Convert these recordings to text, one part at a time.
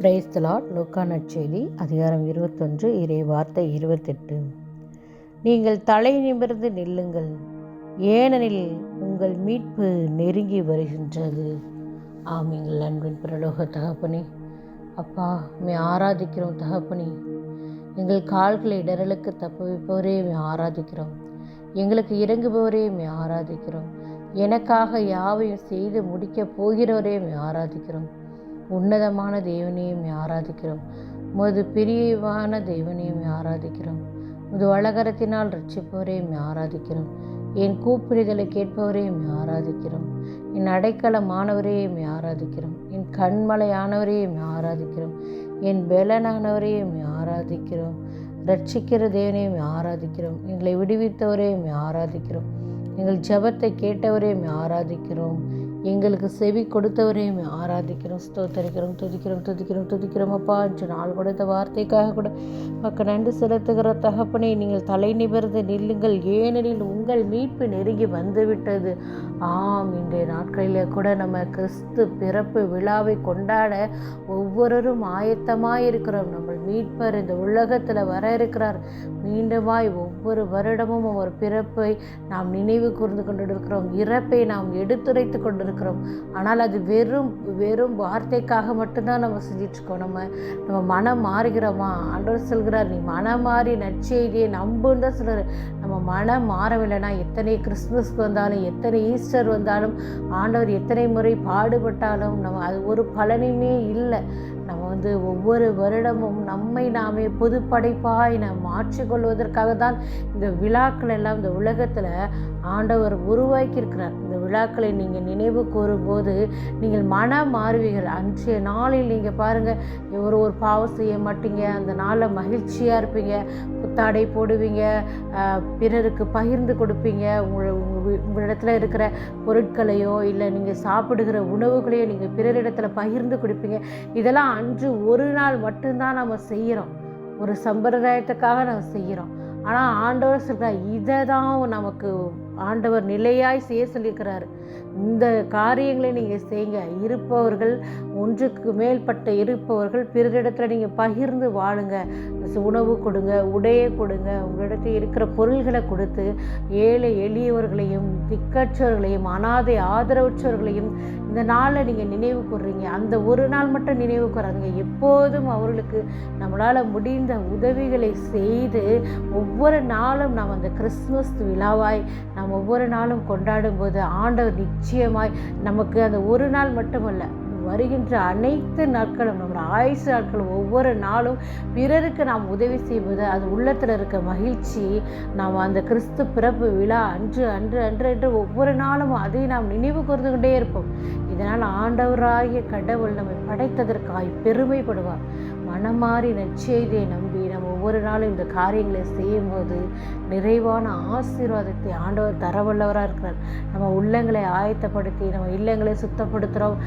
Praise the Lord லூக்கா நற்செய்தி அதிகாரம் இருபத்தொன்று இறை வார்த்தை இருபத்தெட்டு. நீங்கள் தலை நிமிர்ந்து நில்லுங்கள் ஏனெனில் உங்கள் மீட்பு நெருங்கி வருகின்றது. ஆமீங்கள் அன்பின் பிரலோக தகப்பனே அப்பா மே ஆராதிக்கிறோம் தகப்பனே. எங்கள் கால்களை இடரலுக்கு தப்புவிப்பவரே மே ஆராதிக்கிறோம். எங்களுக்கு இறங்குபவரே மே ஆராதிக்கிறோம். எனக்காக யாவையும் செய்து முடிக்கப் போகிறவரே மே ஆராதிக்கிறோம். உன்னதமான தேவனையும் ஆராதிக்கிறோம். உமது பிரியவான தேவனையும் ஆராதிக்கிறோம். உமது வளகரத்தினால் ரட்சிப்பவரையும் ஆராதிக்கிறோம். என் கூப்பிடுதலை கேட்பவரையும் ஆராதிக்கிறோம். என் அடைக்கலமானவரையும் ஆராதிக்கிறோம். என் கண்மலையானவரையும் ஆராதிக்கிறோம். என் பெலனானவரையும் ஆராதிக்கிறோம். ரட்சிக்கிற தேவனையும் ஆராதிக்கிறோம். எங்களை விடுவித்தவரையும் ஆராதிக்கிறோம். எங்கள் ஜபத்தை கேட்டவரையும் ஆராதிக்கிறோம். எங்களுக்கு செவி கொடுத்தவரையும் ஆராதிக்கிறோம். ஸ்தோத்தரிக்கிறோம் துதிக்கிறோம் துதிக்கிறோம் துதிக்கிறோம். அப்பா என்று நாள் கொடுத்த வார்த்தைக்காக கூட மக்கள் நன்றி செலுத்துகிற தகப்பனை நீங்கள் தலை நிமிர்ந்து நில்லுங்கள். ஏனெனில் உங்கள் மீட்பு நெருங்கி வந்துவிட்டது. ஆம் இன்றைய நாட்களில் கூட நம்ம கிறிஸ்து பிறப்பு விழாவை கொண்டாட ஒவ்வொருவரும் ஆயத்தமாக இருக்கிறோம் நம்ம மீட்பர் இந்த உலகத்தில் வர இருக்கிறார். மீண்டுமாய் ஒவ்வொரு வருடமும் ஒரு பிறப்பை நாம் நினைவு கூர்ந்து கொண்டிருக்கிறோம். இறப்பை நாம் எடுத்துரைத்து கொண்டிருக்கிறோம். ஆனால் அது வெறும் வெறும் வார்த்தைக்காக மட்டும்தான் நம்ம செஞ்சிட்ருக்கோம். நம்ம நம்ம மனம் மாறுகிறோமா? ஆண்டவர் சொல்கிறார் நீ மனம் மாறி நற்செய்தியை நம்புன்னு தான் சொல்கிறார் நம்ம மனம் மாறவில்லைனா எத்தனை கிறிஸ்மஸ்க்கு வந்தாலும் எத்தனை ஈஸ்டர் வந்தாலும் ஆண்டவர் எத்தனை முறை பாடுபட்டாலும் நம்ம அது ஒரு பலனுமே இல்லை. நம்ம வந்து ஒவ்வொரு வருடமும் நம்மை நாமே புது படைப்பாய் நாம் மாற்றிக்கொள்வதற்காக தான் இந்த விழாக்கள் எல்லாம் இந்த உலகத்தில் ஆண்டவர் உருவாக்கியிருக்கிறார். இந்த விழாக்களை நீங்கள் நினைவு கூறும்போது நீங்கள் மனம் மாறுவீர்கள் அன்றைய நாளில் நீங்கள் பாருங்கள் ஒரு ஒரு பாவம் செய்ய மாட்டீங்க அந்த நாளில் மகிழ்ச்சியாக இருப்பீங்க புத்தாடை போடுவீங்க பிறருக்கு பகிர்ந்து கொடுப்பீங்க உங்கள் உங்களிடத்தில் இருக்கிற பொருட்களையோ இல்லை நீங்கள் சாப்பிடுகிற உணவுகளையோ நீங்கள் பிறரிடத்தில் பகிர்ந்து கொடுப்பீங்க. இதெல்லாம் அன்று ஒரு நாள் மட்டும்தான் நம்ம செய்கிறோம் ஒரு சம்பிரதாயத்துக்காக நம்ம செய்கிறோம் ஆனால் ஆண்டவர் சொல்கிறார் இதை தான் நமக்கு ஆண்டவர் நிலையாய் செய்ய சொல்லியிருக்கிறாரு. இந்த காரியங்களை நீங்கள் செய்யுங்க. இருப்பவர்கள் ஒன்றுக்கு மேற்பட்ட இருப்பவர்கள் பிறரிடத்தில் நீங்கள் பகிர்ந்து வாழுங்க. உணவு கொடுங்க உடையை கொடுங்க உங்களிடத்தில் இருக்கிற பொருள்களை கொடுத்து ஏழை எளியவர்களையும் திக்கற்றவர்களையும் அனாதை ஆதரவற்றவர்களையும் இந்த நாளில் நீங்கள் நினைவு கூறுறீங்க அந்த ஒரு நாள் மட்டும் நினைவு கூறாங்க எப்போதும் அவர்களுக்கு நம்மளால் முடிந்த உதவிகளை செய்து ஒவ்வொரு நாளும் நாம் அந்த கிறிஸ்துமஸ் விழாவாய் நாம் ஒவ்வொரு நாளும் கொண்டாடும் போது ஆண்டவர் நிச்சயமாய் நமக்கு அந்த ஒரு நாள் மட்டுமல்ல வருகின்ற அனைத்து நாட்களும் நம்மளோட ஆயுசு நாட்களும் ஒவ்வொரு நாளும் பிறருக்கு நாம் உதவி செய்வது அது உள்ளத்தில் இருக்க மகிழ்ச்சி நாம் அந்த கிறிஸ்து பிறப்பு விழா அன்று அன்று அன்று என்று ஒவ்வொரு நாளும் அதை நாம் நினைவு கூர்ந்து கொண்டே இருப்போம். இதனால் ஆண்டவராகிய கடவுள் நம்மை படைத்ததற்காய் பெருமைப்படுவார். மனமாறி நற்செய்தியை நம்பி நம்ம ஒவ்வொரு நாளும் இந்த காரியங்களை செய்யும்போது நிறைவான ஆசீர்வாதத்தை ஆண்டவர் தரவல்லவராக இருக்கிறார். நம்ம உள்ளங்களை ஆயத்தப்படுத்தி நம்ம இல்லங்களை சுத்தப்படுத்துகிறோம்.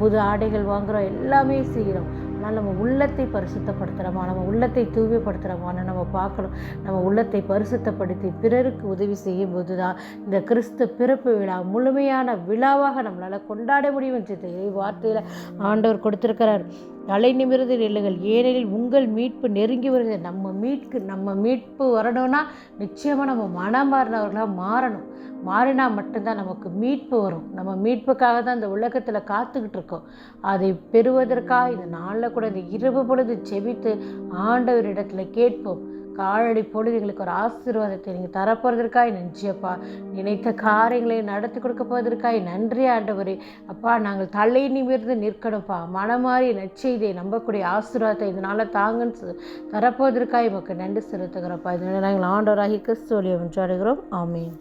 புது ஆடைகள் வாங்குகிறோம் எல்லாமே செய்கிறோம் ஆனால் நம்ம உள்ளத்தை பரிசுத்தப்படுத்துகிறோமா நம்ம உள்ளத்தை தூய்மைப்படுத்துகிறோமான்னு நம்ம பார்க்கணும். நம்ம உள்ளத்தை பரிசுத்தப்படுத்தி பிறருக்கு உதவி செய்யும்போது தான் இந்த கிறிஸ்து பிறப்பு விழா முழுமையான விழாவாக நம்மளால் கொண்டாட முடியும் என்று வார்த்தையில் ஆண்டவர் கொடுத்துருக்கிறார். தலை நிமிர்ந்து நில்லுங்கள். ஏனெனில் உங்கள் மீட்பு நெருங்கி வருகிறது. நம்ம மீட்கு நம்ம மீட்பு வரணும்னா நிச்சயமாக நம்ம மனம் மாறினவர்களாக மாறணும். மாறினா மட்டும்தான் நமக்கு மீட்பு வரும். நம்ம மீட்புக்காக தான் இந்த உலகத்தில் காத்துக்கிட்டு இருக்கோம். அதை பெறுவதற்காக இந்த நாளில் கூட இரவு பொழுது செபித்து ஆண்டவரிடத்தில் கேட்போம். காலடி பொழுது எங்களுக்கு ஒரு ஆசீர்வாதத்தை நீங்கள் தரப்போகிறதற்காய் நன்றியப்பா நினைத்த காரியங்களை நடத்தி கொடுக்க போவதற்காய் நன்றி ஆண்டவரே. அப்பா நாங்கள் தலை நிமிர்ந்து நிற்கணும்ப்பா. மனமாறி நற்செய்தியை நம்பக்கூடிய ஆசீர்வாதத்தை இதனால் தாங்கன்னு தரப்போவதற்காய் நமக்கு நன்றி செலுத்துகிறோம்ப்பா இதனால் நாங்கள் ஆண்டவராகி கிறிஸ்துவலியை ஒன்றாடுகிறோம் ஆமீன்.